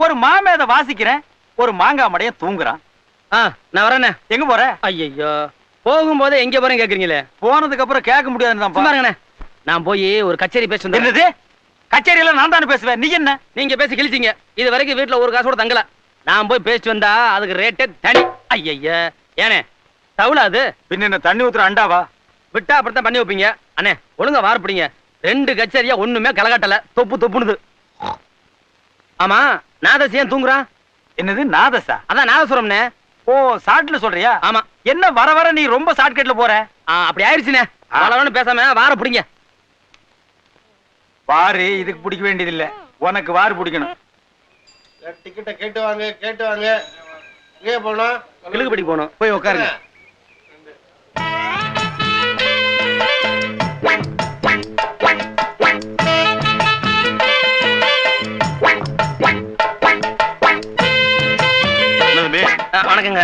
ஒரு மாமேத வாசிக்கிறேன் ஒரு மாங்காய் மடைய தூங்குறான். ஆ நான் வரேண்ணே. எங்க போற? ஐயோ போகும்போதே எங்க போறேன் கேக்குறீங்களே? போனதுக்கு அப்புறம் கேட்க முடியாதுன்னு நான் போய் ஒரு கச்சேரி பேசி வந்தேன் என்னது? கச்சேரியில நான் தானே பேசுவேன் நீ என்ன? நீங்க பேசி கிழிச்சீங்க. இது வரைக்கும் வீட்டுல ஒரு காசு கூட தங்கல. நான் போய் பேசிட்டு வந்தா அதுக்கு ரேட்டே தனி. ஐயய்ய ஏனே தவுளா அது? பின்ன என்ன தண்ணி ஊத்துற அண்டாவா? விட்டா அப்படித்தான் பண்ணி வைப்பீங்க. அண்ணே ஒழுங்கா வாரப்பிடிங்க. ரெண்டு கச்சேரியா ஒண்ணுமே கலகாட்டல தொப்பு தொப்புனுது. ஆமா நாதசி ஏன் தூங்குறான் என்னது நாதசா அதான் நாதசுரம்னே ஓ சாட்ல சொல்றியா? ஆமா. என்ன வர வர நீ ரொம்ப ஷார்ட்கட்ல போற? அப்படி ஆயிடுச்சுண்ணே. வளவன்னு பேசாம வார பிடிங்க. வாரு இதுக்கு பிடிக்க வேண்டியது இல்ல உனக்கு வாரு பிடிக்கணும். டிக்கெட்டை கேட்டு வாங்க கேட்டு வாங்க. எங்கே போனோம் கிழுகுபடி போகணும். போய் உட்காருங்க. வணக்கங்க.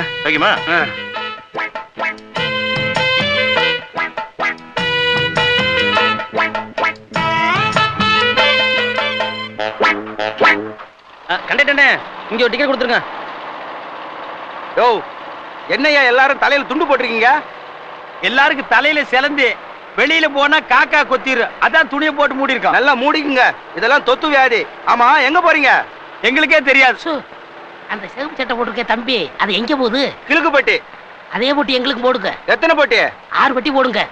ஆ, கண்டக்டர்ண்ணே இங்க ஒரு டிக்கெட் கொடுத்துருங்க. யோ என்னய்யா எல்லாரும் தலையில துண்டு போட்டிருக்கீங்க? எல்லாருக்கும் தலையில சிலந்து வெளியில போனா காக்கா கொத்திரு. அதான் துணியை போட்டு மூடி இருக்கோம் நல்லா மூடிக்குங்க. இதெல்லாம் தொத்து வியாதி. ஆமா எங்க போறீங்க? எங்களுக்கே தெரியாது. சு, அந்த சிவப்பு சட்டை போட்டிருக்க தம்பி அது எங்க போகுது? கிழக்கு பட்டி. அதே போட்டி எங்களுக்கு போடுங்க. எத்தனை பட்டி? ஆறு பட்டி போடுங்க.